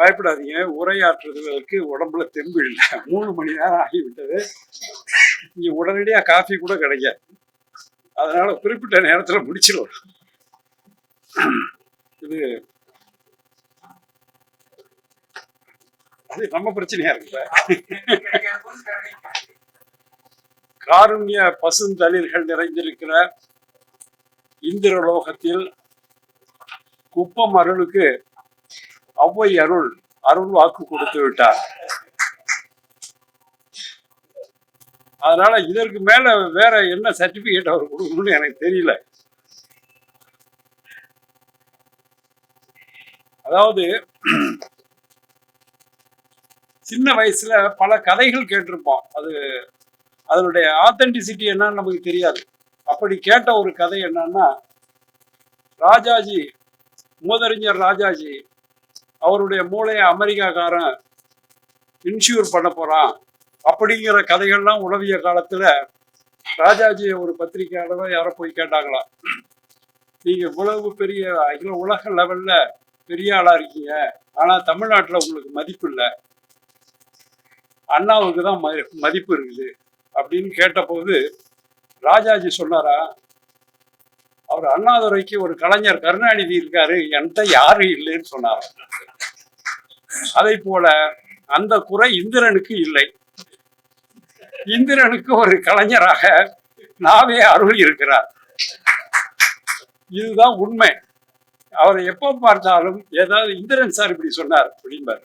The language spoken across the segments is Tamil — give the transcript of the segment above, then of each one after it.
பயப்படாதீங்க. உரையாற்றுவதற்கு உடம்புல தெம்பு இல்லை. மூணு மணி நேரம் ஆகிவிட்டது. இங்கே உடனடியா காஃபி கூட கிடைக்காது அதனால குறிப்பிட்ட நேரத்துல முடிச்சிடும் இது அது நம்ம பிரச்சனையா இருக்குல்ல காருண்ய பசுந்தளிர்கள் நிறைந்திருக்கிற இந்திரலோகத்தில் குப்பம் அருளுக்கு அவ்வை அருள் அருள் வாக்கு கொடுத்து விட்டார். அதனால இதற்கு மேல வேற என்ன சர்டிபிகேட் அவர் கொடுக்கணும்னு எனக்கு தெரியல. அதாவது சின்ன வயசுல பல கதைகள் கேட்டிருப்போம். அது அதனுடைய ஆத்தென்டிசிட்டி என்னன்னு நமக்கு தெரியாது. அப்படி கேட்ட ஒரு கதை என்னன்னா ராஜாஜி மூதறிஞர் ராஜாஜி அவருடைய மூளையை அமெரிக்காக்காரன் இன்சூர் பண்ண போறான். அப்படிங்கிற கதைகள்லாம் உளவிய காலத்துல ராஜாஜியை ஒரு பத்திரிகையாளர் யாரோ போய் கேட்டாங்களாம். நீங்க இவ்வளவு பெரிய அகில உலக லெவல்ல பெரிய ஆளா இருக்கீங்க. ஆனா தமிழ்நாட்டுல உங்களுக்கு மதிப்பு இல்லை. அண்ணாவுக்கு தான் மதிப்பு இருக்குது. அப்படின்னு கேட்டபோது ராஜாஜி சொன்னாரா அவர் அண்ணாதுரைக்கு ஒரு கலைஞர் கருணாநிதி இருக்காரு. என்கிட்ட யாரும் இல்லைன்னு சொன்னார் அதை போல அந்த குறை இந்திரனுக்கு இல்லை. இந்திரனுக்கு ஒரு கலைஞராக நாவே அருள் இருக்கிறார். இதுதான் உண்மை. அவரை எப்போ பார்த்தாலும் ஏதாவது இந்திரன் சார் இப்படி சொன்னார் அப்படிம்பார்.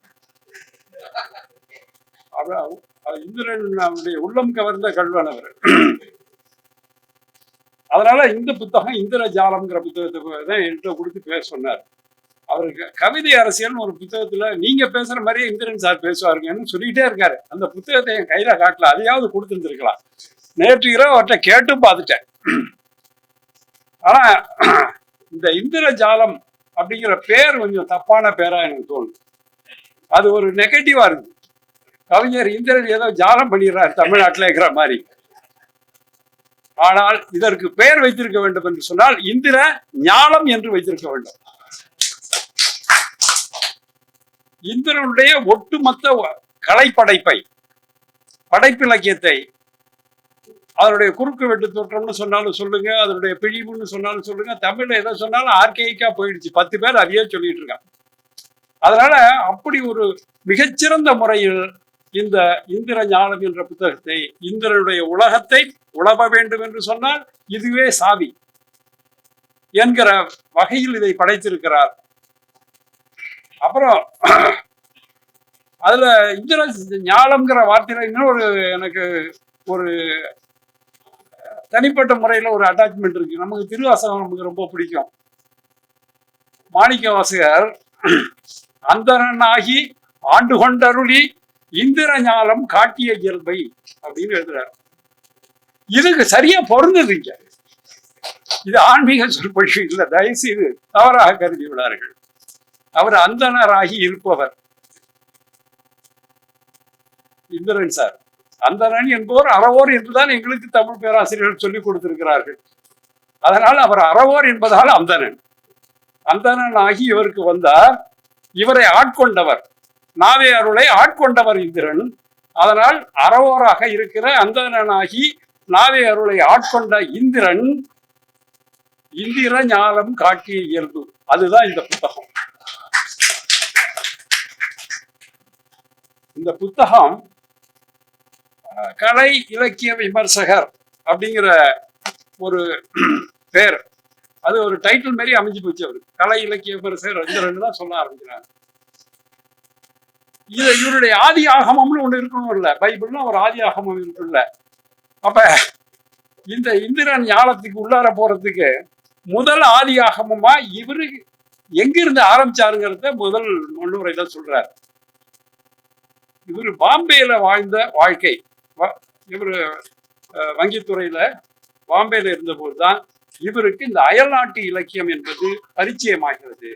இந்திரன் அவருடைய உள்ளம் கவர்ந்த கல்வன் அவர். அதனால இந்த புத்தகம் இந்திர ஜாலம்ங்கிற புத்தகத்தை தான் என்கிட்ட கொடுத்து பேச சொன்னார். அவருக்கு கவிதை அரசியல்னு ஒரு புத்தகத்துல நீங்க பேசுற மாதிரியே இந்திரன் சார் பேசுவாருங்கன்னு சொல்லிக்கிட்டே இருக்காரு. அந்த புத்தகத்தை என் கையில காட்டல அதையாவது கொடுத்துருந்துருக்கலாம். நேற்று இரவு அவர்கிட்ட கேட்டு பார்த்துட்டேன். ஆனா இந்த இந்திர ஜாலம் அப்படிங்கிற பேர் கொஞ்சம் தப்பான பேரா எனக்கு தோணுது. அது ஒரு நெகட்டிவா இருக்கு. கவிஞர் இந்திரன் ஏதோ ஜாலம் பண்ணிடுறாரு தமிழ்நாட்டில் இருக்கிற மாதிரி. ஆனால் இதற்கு பெயர் வைத்திருக்க வேண்டும் என்று சொன்னால் இந்திர ஞானம் என்று வைத்திருக்க வேண்டும். இந்திரனுடைய ஒட்டுமொத்த கலைப்படைப்பை படைப்பிலக்கியத்தை அதனுடைய குறுக்கு வெட்டு தோற்றம்னு சொன்னாலும் சொல்லுங்க அதனுடைய பிழிவுன்னு சொன்னாலும் சொல்லுங்க தமிழ்ல எதை சொன்னாலும் ஆர்கேயிக்கா போயிடுச்சு. பத்து பேர் அதையே சொல்லிட்டு இருக்காங்க. அதனால அப்படி ஒரு மிகச்சிறந்த முறையில் இந்த இந்திர ஞானம் என்ற புத்தகத்தை இந்திரனுடைய உலகத்தை உழவ வேண்டும் என்று சொன்னால் இதுவே சாவி என்கிற வகையில் இதை படைத்திருக்கிறார் அப்புறம் அதுல இந்திர ஞாலம்ங்கிற வார்த்தையில இன்னொரு எனக்கு ஒரு தனிப்பட்ட முறையில ஒரு அட்டாச்மெண்ட் இருக்கு. நமக்கு திருவாசகம் நமக்கு ரொம்ப பிடிக்கும். மாணிக்க வாசகர் அந்தரனாகி ஆண்டு கொண்டருளி இந்திர ஞாலம் காட்டிய இயல்பை அப்படின்னு எழுதுறாரு. இதுக்கு சரியா பொருந்ததுங்க இது ஆன்மீக சொற்பொழிவு இல்ல தயவுசெய்து தவறாக கருதி விடார்கள் அவர் அந்தணராகி இருப்பவர். இந்திரன் சார் அந்தனன் என்பவர் அறவோர் என்றுதான் எங்களுக்கு தமிழ் பேராசிரியர்கள் சொல்லிக் கொடுத்திருக்கிறார்கள். அதனால் அவர் அறவோர் என்பதால் அந்தணன். அந்தனன் ஆகி இவருக்கு வந்தார். இவரை ஆட்கொண்டவர். நாவே அருளை ஆட்கொண்டவர் இந்திரன். அதனால் அறவோராக இருக்கிற அந்தணனாகி நாவே அருளை ஆட்கொண்ட இந்திரன் இந்திர ஞானம் காட்டிய இயல்பு. அதுதான் இந்த புத்தகம். இந்த புத்தகம் கலை இலக்கிய விமர்சகர் அப்படிங்கிற ஒரு பேர். அது ஒரு டைட்டில் மாதிரி அமைஞ்சு போச்சு அவரு. கலை இலக்கிய விமர்சகர் ரெண்டு ரெண்டு தான் சொல்ல ஆரம்பிக்கிறாங்க. இது இவருடைய ஆதி ஆகமம்னு ஒண்ணு இருக்கணும் இல்ல. பைபிள்னு ஒரு ஆதி ஆகமம் இருக்குல்ல. அப்ப இந்த இந்திரன் ஞானத்துக்கு உள்ளார போறதுக்கு முதல் ஆதி ஆகமமா இவரு எங்கிருந்து ஆரம்பிச்சாருங்கிறத முதல் முன்னுரையில சொல்றாரு. இவர் பாம்பேல வாழ்ந்த வாழ்க்கை. வ- இவரு அஹ், வங்கித்துறையில பாம்பேல இருந்தபோது தான் இவருக்கு இந்த அயல்நாட்டு இலக்கியம் என்பது பரிச்சயமாகிறது.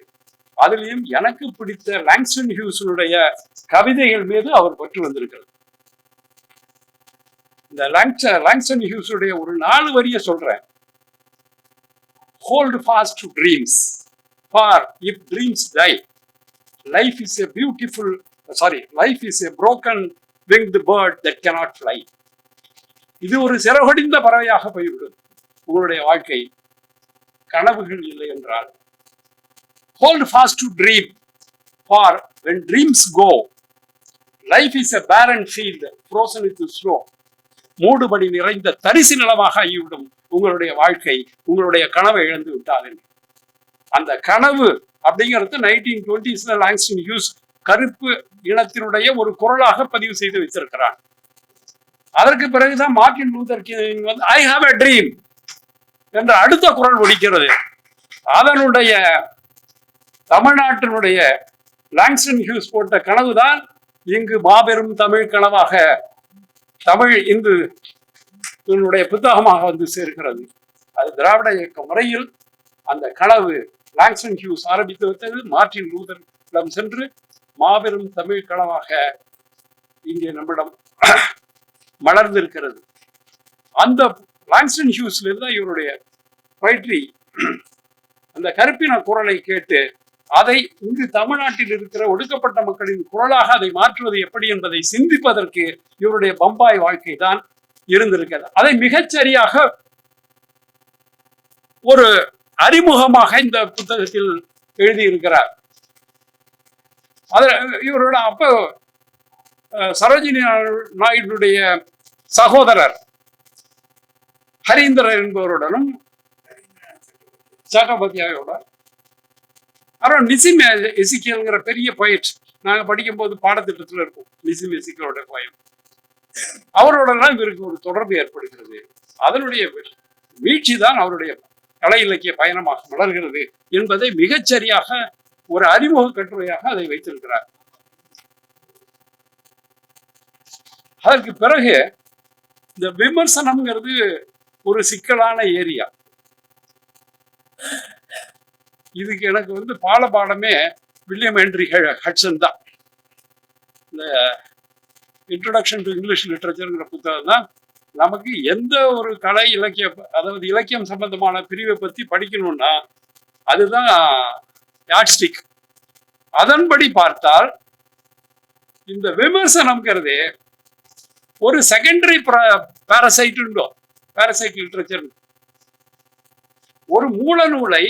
அதுலயும் எனக்கு பிடித்த லாங்ஸ்டன் ஹியூஸனுடைய கவிதைகள் மீது அவர் பற்று வந்திருக்கிறது. இந்த லாங்ஸ்ட லாங்ஸ்டன் ஹியூஸுடைய ஒரு நாலு வரிய சொல்றேன். Hold fast dreams for if dreams die life is a beautiful sorry life is a broken wing bird that cannot fly இது ஒரு சிறகொடிந்த பறவையாக போய்விடும். உங்களுடைய வாழ்க்கை கனவுகள் இல்லை என்றால் hold fast to dream for when dreams go life is a barren field frozen with snow மூடுபடி நிறைந்த தரிசு நிலமாக ஆகிவிடும். உங்களுடைய வாழ்க்கை உங்களுடைய கனவை இழந்து விட்டால் அந்த கனவு அப்படிங்கிறது நைன்டீன் டுவெண்ட்டிஸ்ல லாங்ஸ்டன் ஹியூஸ் கருப்பு இனத்தினுடைய ஒரு குரலாக பதிவு செய்து வைத்திருக்கிறான் அதற்கு பிறகுதான் மார்ட்டின் லூதர் கிங் வந்து ஐ ஹாவ் எ ட்ரீம் என்ற அடுத்த குரல் ஒழிக்கிறது அதனுடைய தமிழ்நாட்டினுடைய லாங்ஸ்டன் ஹியூஸ் போட்ட கனவுதான் இங்கு மாபெரும் தமிழ் கனவாக தமிழ் இந்து இதனுடைய புத்தகமாக வந்து சேர்க்கிறது அது திராவிட இயக்க முறையில் அந்த கனவு லாங்ஸ்டன் ஹியூஸ் ஆரம்பித்து வைத்தது மார்ட்டின் லூதரிடம் சென்று மாபெரும் தமிழ் களமாக இங்கே நம்மிடம் மலர்ந்திருக்கிறது. அந்த லாங்ஸ்டன் ஹியூஸ்ல இருந்தா இவருடைய பயிற்சி அந்த கருப்பின குரலை கேட்டு அதை இங்கு தமிழ்நாட்டில் இருக்கிற ஒடுக்கப்பட்ட மக்களின் குரலாக அதை மாற்றுவது எப்படி என்பதை சிந்திப்பதற்கு இவருடைய பம்பாய் வாழ்க்கை தான் இருந்திருக்கிறது. அதை மிகச்சரியாக ஒரு அறிமுகமாக இந்த புத்தகத்தில் எழுதியிருக்கிறார். அது இவரோட அப்போ அஹ், சரோஜினி நாயுடுடைய சகோதரர் ஹரீந்திரர் என்பவருடனும் சட்டபதியாவோட அப்புறம் நிசிம் எசிக்கியல்ங்கிற பெரிய பொயட் நாங்க படிக்கும்போது பாடத்திட்டத்துல இருக்கும் நிசிம் எசிக்கியலோட போயம் அவரோடலாம் இவருக்கு ஒரு தொடர்பு ஏற்படுகிறது. அதனுடைய வீழ்ச்சி தான் அவருடைய கலை இலக்கிய பயணமாக மலர்கிறது என்பதை மிகச்சரியாக ஒரு அறிமுக கட்டுரையாக அதை வைத்திருக்கிறார். அதற்கு பிறகு இந்த விமர்சனம்ங்கிறது ஒரு சிக்கலான ஏரியா. இதுக்கு எனக்கு வந்து பால பாடமே வில்லியம் ஹென்ரி ஹெ- ஹட்சன் தான். இந்த இன்ட்ரடக்ஷன் டு இங்கிலீஷ் லிட்ரேச்சருங்கிற புத்தகம் தான் நமக்கு எந்த ஒரு கலை இலக்கிய அதாவது இலக்கியம் சம்பந்தமான பிரிவை பத்தி படிக்கணும்னா அதுதான் யாட்ஸ்டிக் அதன்படி பார்த்தால் இந்த விமர்சனம்ங்கிறது ஒரு செகண்டரி பேரசைட் உண்டோ? பேரசைட் லிட்ரேச்சர் ஒரு மூல நூலை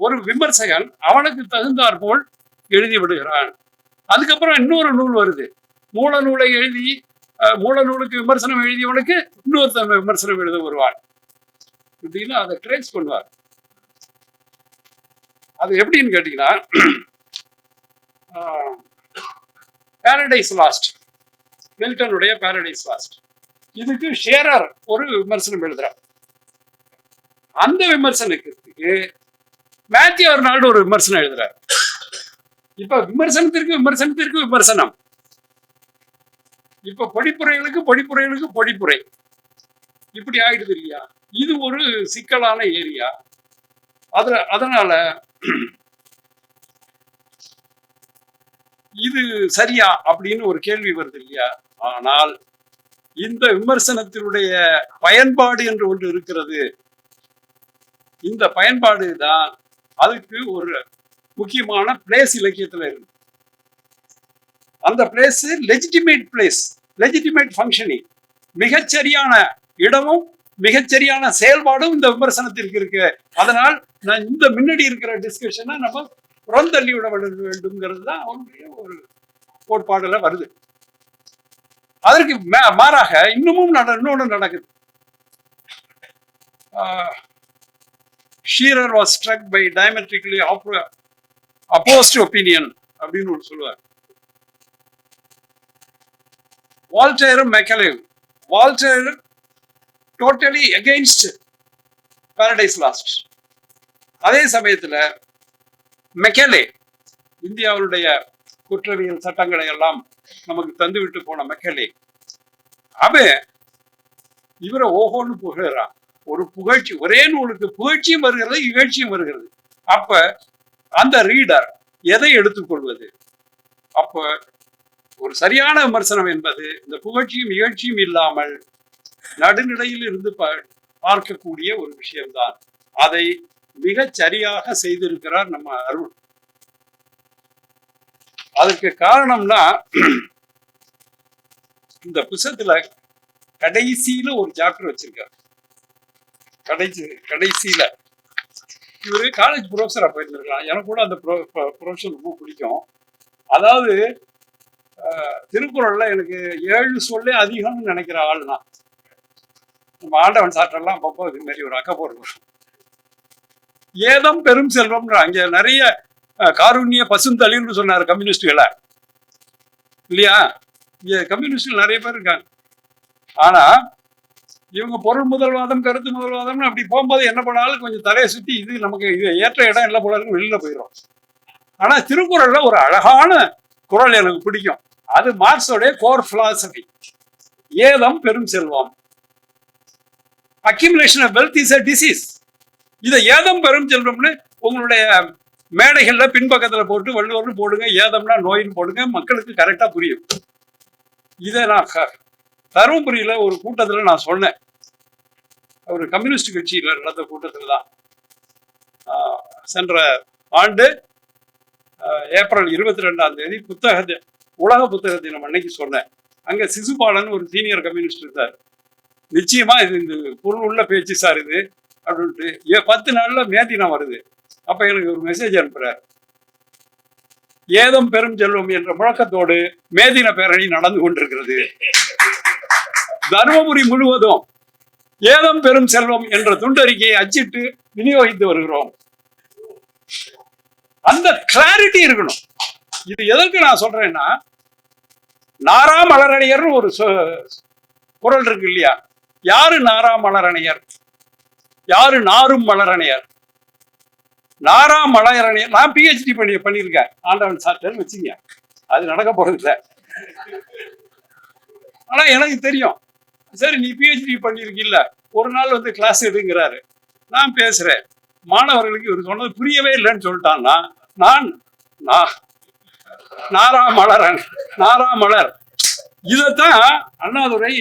ஒரு விமர்சகன் அவனுக்கு தகுந்தாற் போல் எழுதி விடுகிறான். அதுக்கப்புறம் இன்னொரு நூல் வருது. மூல நூலை எழுதி அஹ், மூல நூலுக்கு விமர்சனம் எழுதியவனுக்கு இன்னொருத்தன் விமர்சனம் எழுத வருவான். இப்படின்னு அதை ட்ரேஸ் பண்ணுவார். அது எப்படின்னு கேட்டீங்கன்னா பேரடைஸ் லாஸ்ட் மில்டனுடைய பேரடைஸ் லாஸ்ட் இதுக்கு ஷேரர் ஒரு விமர்சனம் எழுதுறார். அந்த விமர்சனத்துக்கு மேத்யூ அர்னால்டு ஒரு விமர்சனம் எழுதுறார். இப்ப விமர்சனத்திற்கு விமர்சனத்திற்கு விமர்சனம். இப்ப படிப்புரைகளுக்கு படிப்புரைகளுக்கு படிப்புரை. இப்படி ஆயிடுது இல்லையா? இது ஒரு சிக்கலான ஏரியா. அதுல அதனால இது சரியா அப்படின்னு ஒரு கேள்வி வருது இல்லையா? ஆனால் இந்த விமர்சனத்தினுடைய பயன்பாடு என்று ஒன்று இருக்கிறது. இந்த பயன்பாடு தான் அதுக்கு ஒரு முக்கியமான பிளேஸ் இலக்கியத்துல இருக்கு. அந்த place legitimate place legitimate functioning மிகச்சரியான இடமும் மிகச்சரியான செயல்பாடும் இந்த விமர்சனத்திற்கு இருக்கு. அதனால் நான் இந்த முன்னாடி இருக்கிற டிஸ்கஷனை நம்ம புறந்தள்ளி விட வேண்டும்ங்கிறது தான் அவனுடைய ஒரு கோட்பாடுல வருது. அதற்கு மாறாக இன்னமும் நட இன்னொன்று நடக்குது. Scherer was struck by diametrically opposed opinion அப்படின்னு ஒன்று சொல்லுவார். வால்டேரும் மெக்கலேவ் வால்டேரும் டோட்டலி அகெயின்ஸ்ட் பாரடைஸ் லாஸ்ட் அதே சமயத்தில் மெக்கலே இந்தியாவுடைய குற்றவியல் சட்டங்களை எல்லாம் நமக்கு தந்துவிட்டு போன மெக்கலே அவன் இவரை ஓஹோன்னு புகழறான். ஒரு புகழ்ச்சி ஒரே நூலுக்கு புகழ்ச்சியும் வருகிறது இகழ்ச்சியும் வருகிறது. அப்ப அந்த ரீடர் எதை எடுத்துக்கொள்வது அப்ப ஒரு சரியான விமர்சனம் என்பது இந்த புகழ்ச்சியும் இகழ்ச்சியும் இல்லாமல் நடுநிலையில் இருந்து பா- பார்க்கக்கூடிய ஒரு விஷயம்தான். அதை மிக சரியாக செய்திருக்கிறார் நம்ம அருள். அதற்கு காரணம்னா இந்த புத்தகத்துல கடைசியில ஒரு சாப்டர் வச்சிருக்காரு. கடைசி கடைசியில. இவரு காலேஜ் ப்ரொஃபஸரா போயிருந்திருக்கலாம். எனக்கு கூட அந்த ப்ரொஃபஷன் ரொம்ப பிடிக்கும். அதாவது அஹ், திருக்குறள்ல எனக்கு ஏழு சொல்லே அதிகம்னு நினைக்கிற ஆள் நான் நம்ம ஆண்டவன் சாற்றெல்லாம் அப்பப்போ இது மாதிரி ஒரு அக்கப்போர் ஏதம் பெரும் செல்வம்ன்ற அங்க நிறைய காருண்ய பசுந்தளிர்னு சொன்னார் கம்யூனிஸ்டுகளை. இல்லையா? இங்கே கம்யூனிஸ்ட்கள் நிறைய பேர் இருக்காங்க. ஆனா இவங்க பொருள் முதல்வாதம் கருத்து முதல்வாதம்னு அப்படி போகும்போது என்ன பண்ணாலும் கொஞ்சம் தலையை சுத்தி இது நமக்கு இது ஏற்ற இடம் இல்லை போல வெளியில் வெளியில போயிடும் ஆனா திருக்குறள்ல ஒரு அழகான குறள் எனக்கு பிடிக்கும். அது மார்க்ஸோடைய கோர் ஃபிலாசபி ஏதம் பெரும் செல்வம். Accumulation of wealth is a disease இதை ஏதம் பெரும் செல்வம்னு உங்களுடைய மேடைகள்ல பின்பக்கத்துல போட்டு வள்ளுவர்னு போடுங்க ஏதம்னா நோயின்னு போடுங்க மக்களுக்கு கரெக்டாக புரியும். இதை நான் க- தருமபுரியில ஒரு கூட்டத்துல நான் சொன்னேன். ஒரு கம்யூனிஸ்ட் கட்சியில நடந்த கூட்டத்தில் தான். சென்ற ஆண்டு ஏப்ரல் இருபத்தி ரெண்டாம் தேதி புத்தக உலக புத்தக தினம் அன்னைக்கு சொன்னேன். அங்க சிசுபாலன் ஒரு சீனியர் கம்யூனிஸ்ட் இருந்தார். நிச்சயமா இது இந்த பொருள் உள்ள பேச்சு சார் இது அப்படின்ட்டு. ஏ பத்து நாள்ல மேதினம் வருது. அப்ப எனக்கு ஒரு மெசேஜ் அனுப்புறாரு. ஏதம் பெரும் செல்வம் என்ற முழக்கத்தோடு மேதின பேரணி நடந்து கொண்டிருக்கிறது. தருமபுரி முழுவதும் ஏதம் பெரும் செல்வம் என்ற துண்டறிக்கையை அச்சிட்டு விநியோகித்து வருகிறோம். அந்த கிளாரிட்டி இருக்கணும். இது எதற்கு நான் சொல்றேன்னா நாரா மலரணியர்னு ஒரு குரல் இருக்கு இல்லையா? யாரு நாரா மலரணையர்? யாரு நாரும் மலரணையர்? நாரா மலரணையர். நான் பிஹெச்டி பண்ணி பண்ணியிருக்கேன். ஆண்டவன் சார்ட்டர் வச்சுங்க அது நடக்க போறது இல்லை ஆனா எனக்கு தெரியும். சரி நீ பிஹெச்டி பண்ணியிருக்கீல்ல. ஒரு நாள் வந்து கிளாஸ் எடுங்கிறாரு. நான் பேசுறேன். மாணவர்களுக்கு இவர் சொன்னது புரியவே இல்லைன்னு சொல்லிட்டான்னா நான் நான் நாரா மலரன் நாரா மலர். இதைத்தான் அண்ணாதுரை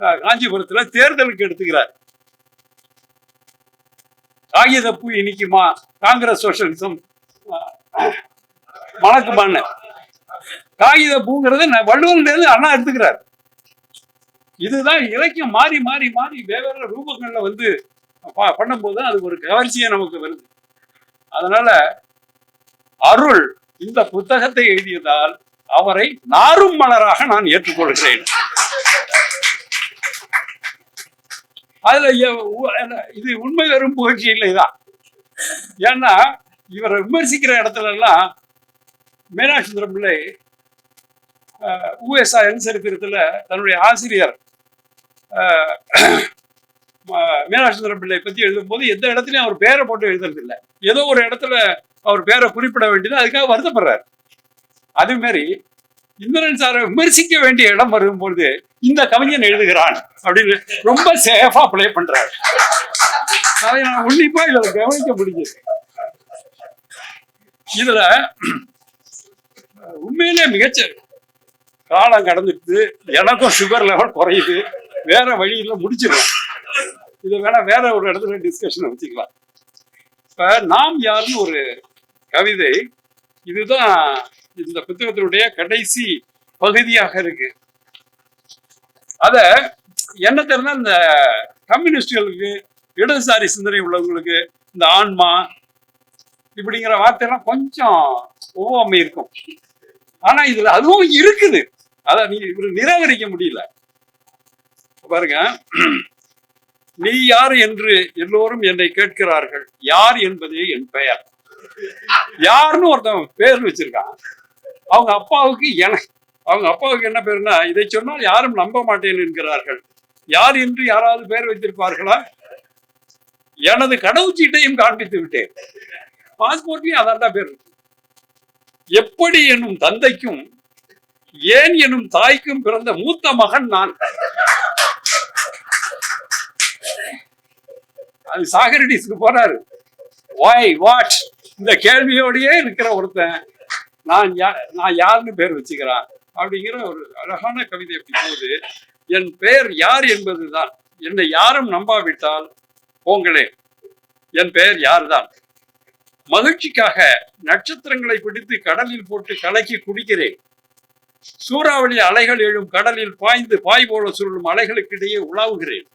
காஞ்சிபுரத்துல தேர்தலுக்கு எடுத்துக்கிறார். காகித பூ இனிக்குமா? காங்கிரஸ் சோசியலிசம் மணக்குமான்னு காகித பூங்கிறது வள்ளுவர்லேருந்து அண்ணா எடுத்துக்கிறார். இதுதான் இலக்கியம் மாறி மாறி மாறி வெவ்வேறு ரூபங்கள்ல வந்து பண்ணும்போது அது ஒரு கவர்ச்சியை நமக்கு வருது. அதனால அருள் இந்த புத்தகத்தை எழுதியதால் அவரை நாரும் மலராக நான் ஏற்றுக்கொள்கிறேன். அதுல என்ன- இது உண்மை வெறும் புகழ்ச்சி இல்லைதான் ஏன்னா இவரை விமர்சிக்கிற இடத்துல எல்லாம் மீனாட்சி சுந்தரம் பிள்ளை உஎஸ்ஆ என் தன்னுடைய ஆசிரியர் அஹ், மீனாட்சி சுந்தரம் பிள்ளை பற்றி எழுதும்போது எந்த இடத்துலையும் அவர் பேரை போட்டு எழுதுறது ஏதோ ஒரு இடத்துல அவர் பேரை குறிப்பிட வேண்டியது அதுக்காக வருத்தப்படுறார். அதுமாரி இந்திரன் சாரை விமர்சிக்க வேண்டிய இடம் வரும்பொழுது இந்த கவிஞன் எழுதுகிறான் அப்படின்னு ரொம்ப சேஃபா பிளே பண்றாரு. அதை நான் உன்னிப்பா இதுல கவனிக்க முடிஞ்சது இதுல உண்மையிலே மிகச்ச காலம் கடந்துட்டு எனக்கும் சுகர் லெவல் குறையுது. வேற வழியில முடிச்சிடலாம் இது வேணா வேற ஒரு இடத்துல டிஸ்கஷன் வச்சுக்கலாம். இப்ப நாம் யாருன்னு ஒரு கவிதை இதுதான் இந்த புத்தகத்தினுடைய கடைசி பகுதியாக இருக்கு. அத என்ன தெரிஞ்சா இந்த கம்யூனிஸ்டுகளுக்கு இடதுசாரி சிந்தனை உள்ளவங்களுக்கு இந்த ஆன்மா இப்படிங்கிற வார்த்தையெல்லாம் கொஞ்சம் ஒவ்வாமை இருக்கும். ஆனா இதுல அதுவும் இருக்குது. அத நீ இவரு நிராகரிக்க முடியல. பாருங்க. நீ யார் என்று எல்லோரும் என்னை கேட்கிறார்கள். யார் என்பதே என் பெயர். யாருன்னு ஒருத்தன் பேர் வச்சிருக்கான். அவங்க அப்பாவுக்கு என அவங்க அப்பாவுக்கு என்ன பேருனா இதை சொன்னால் யாரும் நம்ப மாட்டேன் என்கிறார்கள். யார் என்று யாராவது பேர் வைத்திருப்பார்களா? எனது கடவுச்சீட்டையும் காண்பித்து விட்டேன். பாஸ்போர்ட்லயும் அதான் தான் பேர். எப்படி என்னும் தந்தைக்கும் ஏன் எனும் தாய்க்கும் பிறந்த மூத்த மகன் நான்? அது சாகரடிஸ்க்கு போறாரு வாய் வாட் இந்த கேள்வியோடயே இருக்கிற ஒருத்தன். நான் யா நான் யாருன்னு பேர் வச்சுக்கிறேன் அப்படிங்கிற ஒரு அழகான கவிதை அப்படி என் பெயர் யார் என்பதுதான். என்னை யாரும் நம்பாவிட்டால் போங்களே என் பெயர் யார்தான்? மகிழ்ச்சிக்காக நட்சத்திரங்களை பிடித்து கடலில் போட்டு கலக்கி குடிக்கிறேன். சூறாவளி அலைகள் எழும் கடலில் பாய்ந்து பாய் போல சுருளும் அலைகளுக்கிடையே உலாவுகிறேன்.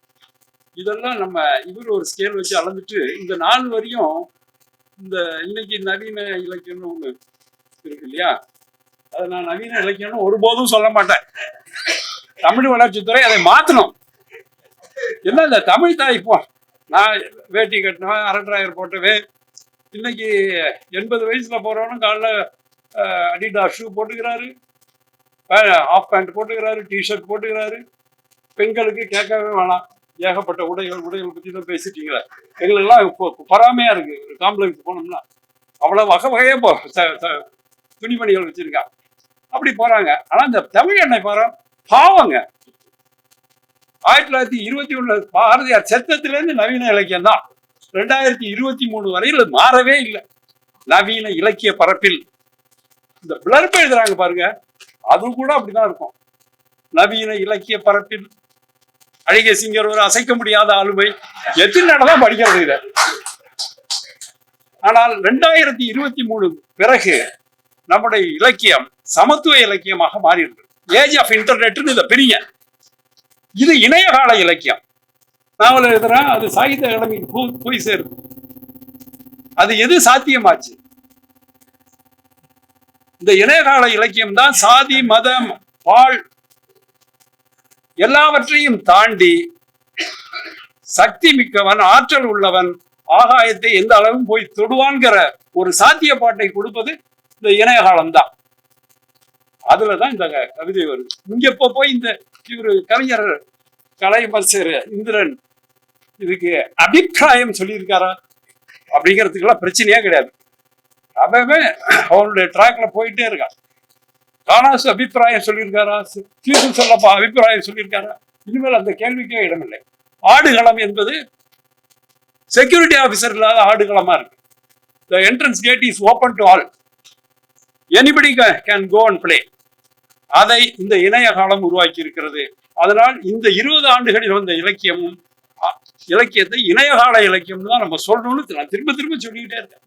இதெல்லாம் நம்ம இவர் ஒரு ஸ்கேல் வச்சு அளந்துட்டு இந்த நாலு வரையும் இந்த இன்னைக்கு நவீன இலக்கியம்னு ஒன்று இருக்கு இல்லையா? அதை நான் நவீன இலக்கியம்னு ஒருபோதும் சொல்ல மாட்டேன். தமிழ் வளர்ச்சித்துறை அதை மாற்றணும் என்ன இந்த தமிழ் தாய் இப்போ நான் வேட்டி கட்டினவன் அரண்டாயிரம் போட்டவன் இன்னைக்கு எண்பது வயசுல போறவனும் காலைல அடிடா ஷூ போட்டுக்கிறாரு. ஆஃப் பேண்ட் போட்டுக்கிறாரு டிஷர்ட் போட்டுக்கிறாரு. பெண்களுக்கு கேட்கவே வேணாம். ஏகப்பட்ட உடைகள் உடைகள் பற்றி தான் பேசிட்டீங்களா எங்களுக்கெல்லாம் இப்போ பொறாமையாக இருக்குது ஒரு காம்ப்ளெக்ஸ் போனோம்னா அவ்வளோ வகை வகையே போ துணிமணிகள் வச்சிருக்கா அப்படி போறாங்க. ஆனா இந்த தமிழ் எண்ணெய் பாரு பாவங்க. ஆயிரத்தி தொள்ளாயிரத்தி இருபத்தி ஒண்ணு பாரதியார் செத்தத்துல இருந்து நவீன இலக்கியம் தான். ரெண்டாயிரத்தி இருபத்தி மூணு வரையில் மாறவே இல்லை. நவீன இலக்கிய பரப்பில். இந்த பிளர்ப் எழுதுறாங்க பாருங்க. அது கூட அப்படிதான் இருக்கும். நவீன இலக்கிய பரப்பில். அழகிய சிங்கர் ஒரு அசைக்க முடியாத ஆளுமை. எத்தனை நடதான் படிக்கிறது இதை. ஆனால் ரெண்டாயிரத்தி இருபத்தி மூணு பிறகு நம்முடைய இலக்கியம் சமத்துவ இலக்கியமாக மாறியிருக்கு. ஏஜ் ஆஃப் இன்டர்நெட்னு இதை பிரிங்க. இது இணையகால இலக்கியம். நாவல் எழுதுறேன் அது சாகித்ய அகாடமிக்கு போய் சேரும். அது எது சாத்தியமாச்சு? இந்த இணையகால இலக்கியம் தான் சாதி மதம் பால் எல்லாவற்றையும் தாண்டி சக்தி மிக்கவன் ஆற்றல் உள்ளவன் ஆகாயத்தை எந்த அளவும் போய் தொடுவான்கிற ஒரு சாத்திய பாட்டை கொடுப்பது இந்த இணையகாலம் தான் அதுலதான் இந்த கவிதை வருது. இங்க இப்போ போய் இந்த இவரு கவிஞர் கலைமசர் இந்திரன் இதுக்கு அபிப்பிராயம் சொல்லியிருக்காரா? அப்படிங்கிறதுக்கெல்லாம் பிரச்சனையே கிடையாது. அவன் அவனுடைய ட்ராக்ல போயிட்டே இருக்கான். காணாசு அபிப்பிராயம் சொல்லியிருக்காரா? தீர்வு சொல்லப்பா அபிப்பிராயம் சொல்லியிருக்காரா? இனிமேல் அந்த கேள்விக்கே இடமில்லை. ஆடுகளம் என்பது செக்யூரிட்டி ஆஃபீஸர் இல்லாத ஆடுகளமா இருக்கு. The entrance gate is open to all anybody can go and play அதை இந்த இணைய காலம் உருவாக்கி இருக்கிறது அதனால் இந்த இருபது ஆண்டுகளில் வந்த இலக்கியமும் இலக்கியத்தை இணையகால இலக்கியம்னு தான் நம்ம சொல்லணும்னு நான் திரும்ப திரும்ப சொல்லிக்கிட்டே இருக்கேன்.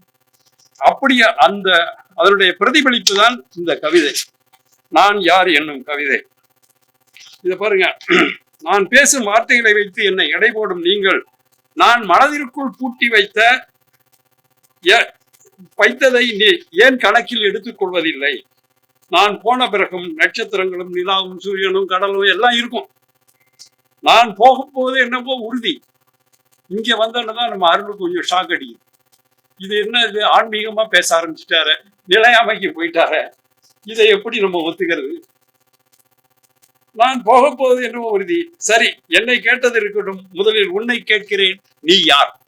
அப்படியே அந்த அதனுடைய பிரதிபலிப்பு தான் இந்த கவிதை. நான் யார் என்னும் கவிதை. இதை பாருங்க. நான் பேசும் வார்த்தைகளை வைத்து என்னை எடை போடும் நீங்கள் நான் மனதிற்குள் பூட்டி வைத்த ஏ- வைத்ததை நீ- ஏன் கணக்கில் எடுத்துக் கொள்வதில்லை? நான் போன பிறகும் நட்சத்திரங்களும் நிலாவும் சூரியனும் கடலும் எல்லாம் இருக்கும். நான் போகும்போது என்னவோ உறுதி. இங்க வந்தோன்னு தான் நம்ம அருளுக்கு கொஞ்சம் ஷாக் அடிக்குது. இது என்ன இது? ஆன்மீகமா பேச ஆரம்பிச்சிட்டாரு. நிலையாமைக்கு போயிட்டாரு. இதை எப்படி நம்ம ஒத்துக்கிறது? நான் போக போவது என்னவோ உறுதி. சரி என்னை கேட்டது இருக்கட்டும். முதலில் உன்னை கேட்கிறேன். நீ யார்?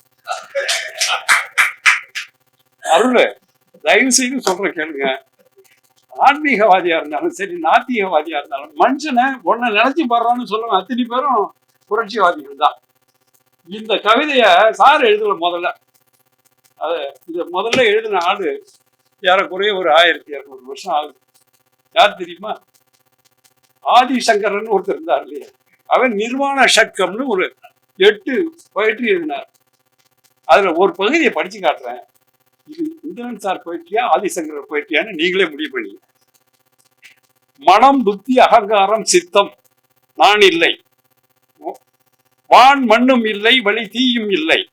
அருள் தயவு செய்து சொல்ற கேளுங்க. ஆன்மீகவாதியா இருந்தாலும் சரி நாத்திகவாதியா இருந்தாலும் மனுஷனை உன்னை நினைச்சு படுறான்னு சொல்லுவாங்க அத்தனை பேரும் புரட்சிவாதிகள் தான். இந்த கவிதைய சார் எழுதல முதல்ல. அது இது முதல்ல எழுதின ஆடு ஏறக்குறைய ஒரு ஆயிரத்தி இரநூறு வருஷம் ஆகுது. யார் தெரியுமா? ஆதிசங்கரன் ஒருத்தர் இருந்தார் இல்லையா? அவன் நிர்வாண ஷட்கம்னு ஒரு எட்டு போயிட்டு எழுதினார். அதுல ஒரு பகுதியை படிச்சு காட்டுறேன். இது இந்திரன் சார் போயிட்டியா ஆதிசங்கரர் போயிட்டியான்னு நீங்களே முடிவு பண்ணி மனம் புத்தி அகங்காரம் சித்தம் நான் இல்லை. வான் மண்ணும் இல்லை வழி தீயும் இல்லை.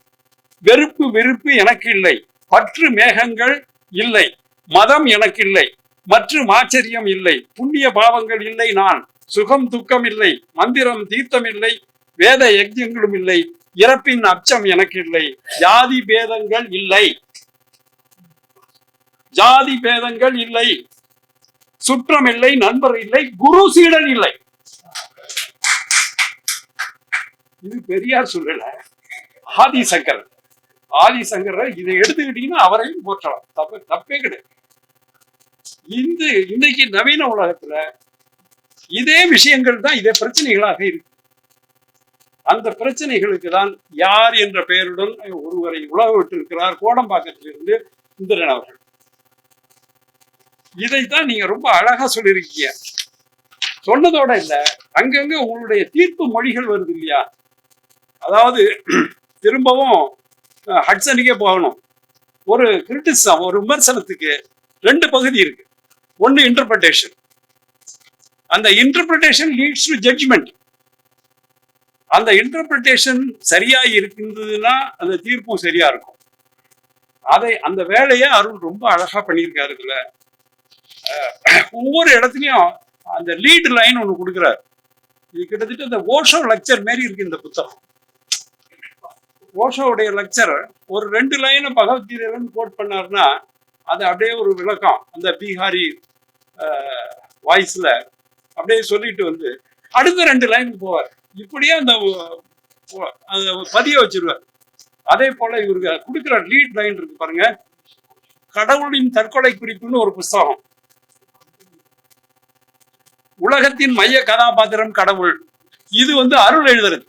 வெறுப்பு வெறுப்பு எனக்கு இல்லை. பற்று மேகங்கள் இல்லை. மதம் எனக்கு இல்லை. மற்றும் ஆச்சரியம் இல்லை. புண்ணிய பாவங்கள் இல்லை நான். சுகம் துக்கம் இல்லை. மந்திரம் தீர்த்தம் இல்லை. வேத யஜ்யங்களும் இல்லை. இறப்பின் அச்சம் எனக்கு இல்லை. ஜாதி பேதங்கள் இல்லை. ஜாதி பேதங்கள் இல்லை. சுற்றம் இல்லை நண்பர் இல்லை குரு சீடன் இல்லை. இது பெரியார் சொல்லல. ஆதிசங்கர் ஆதிசங்கர் இதை எடுத்துக்கிட்டீங்கன்னா அவரையும் போற்றலாம். தப்பு தப்பே கிடையாது. இந்த இன்னைக்கு நவீன உலகத்துல இதே விஷயங்கள் தான் இதே பிரச்சனைகளாக இருக்கு. அந்த பிரச்சனைகளுக்கு தான் யார் என்ற பெயருடன் ஒருவரை உலக விட்டிருக்கிறார் கோடம்பாக்கத்திலிருந்து இந்திரன் அவர்கள். இதைத்தான் நீங்க ரொம்ப அழகா சொல்லியிருக்கீங்க. சொன்னதோட இல்ல. அங்கங்க உங்களுடைய தீர்ப்பு மொழிகள் வருது இல்லையா? அதாவது திரும்பவும் ஹட்சனுக்கே போகணும். ஒரு கிரிட்டிசம் ஒரு விமர்சனத்துக்கு ரெண்டு பகுதி இருக்கு. ஒன்னு இன்டர்பிரேஷன் அந்த இன்டர்பிரேஷன் லீட்ஸ் டு ஜட்ஜ்மெண்ட் அந்த இன்டர்பிரேஷன் சரியா இருக்கின்றதுன்னா அந்த தீர்ப்பும் சரியா இருக்கும். அதை அந்த வேலையை அருள் ரொம்ப அழகா பண்ணியிருக்காரு இதுல. ஒவ்வொரு இடத்துலயும் அந்த லீட் லைன் ஒன்று கொடுக்குறாரு. இது கிட்டத்தட்ட இந்த ஓஷோ லெக்சர் மாரி இருக்கு இந்த புத்தகம். ஓஷோவுடைய லெக்சர் ஒரு ரெண்டு லைனை பகவத்கீதையிலேருந்து கோட் பண்ணாருன்னா அது அப்படியே ஒரு விளக்கம். அந்த பீகாரி வாய்ஸ்ல அப்படியே சொல்லிட்டு வந்து அடுத்த ரெண்டு லைனுக்கு போவார். இப்படியே அந்த அந்த பதிய வச்சிருவார். அதே போல இவருக்கு கொடுக்குற லீட் லைன் இருக்கு பாருங்க. கடவுளின் தற்கொலை குறிப்புன்னு ஒரு புஸ்தகம் உலகத்தின் மைய கதாபாத்திரம் கடவுள். இது வந்து அருள் எழுதுறது.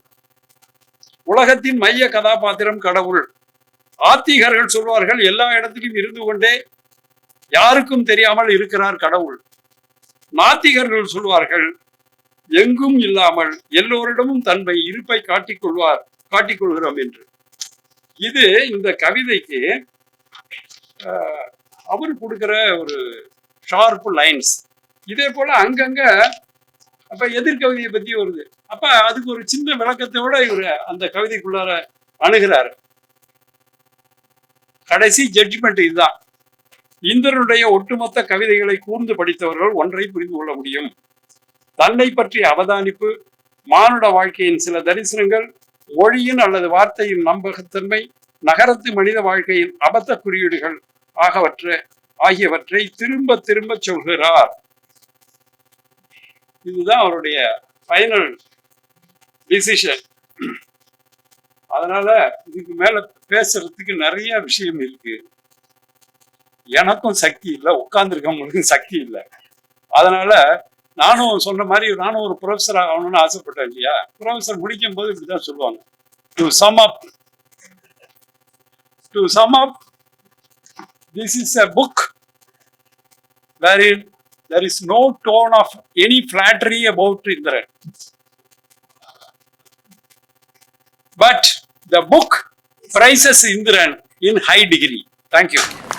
உலகத்தின் மைய கதாபாத்திரம் கடவுள். ஆத்திகர்கள் சொல்வார்கள் எல்லா இடத்திலும் இருந்து கொண்டே யாருக்கும் தெரியாமல் இருக்கிறார் கடவுள். நாத்திகர்கள் சொல்வார்கள் எங்கும் இல்லாமல் எல்லோரிடமும் தன்மை இருப்பை காட்டிக் கொள்வார் காட்டிக் கொள்கிறோம் என்று. இது இந்த கவிதைக்கு ஆஹ், அவர் கொடுக்கிற ஒரு ஷார்ப் லைன்ஸ் இதே போல அங்கங்க அப்ப எதிர்கவிதையை பத்தி வருது. அப்ப அதுக்கு ஒரு சின்ன விளக்கத்தோட இவர் அந்த கவிதைக்குள்ளார அணுகிறாரு. கடைசி ஜட்ஜ்மெண்ட் இதுதான். இந்திரனுடைய ஒட்டுமொத்த கவிதைகளை கூர்ந்து படித்தவர்கள் ஒன்றை புரிந்து கொள்ள முடியும். தன்னை பற்றிய அவதானிப்பு மானுட வாழ்க்கையின் சில தரிசனங்கள் மொழியின் அல்லது வார்த்தையின் நம்பகத்தன்மை நகரத்து மனித வாழ்க்கையின் அபத்த குறியீடுகள் ஆகவற்றை ஆகியவற்றை திரும்ப திரும்ப சொல்கிறார். இதுதான் அவருடைய ஃபைனல் டிசிஷன் அதனால இதுக்கு மேல பேசுறதுக்கு நிறைய விஷயம் இருக்கு. எனக்கும் சக்தி இல்லை உட்கார்ந்துருக்கவங்களுக்கும் சக்தி இல்லை. அதனால நானும் சொன்ன மாதிரி நானும் ஒரு ப்ரொஃபஸர் ஆகணும்னு ஆசைப்பட்டேன் இல்லையா? ப்ரொஃபஸர் முடிக்கும் போது இப்படிதான் சொல்லுவாங்க. To sum up to sum up this is a book wherein there is no tone of any flattery about Indran. But the book praises Indran in high degree. Thank you.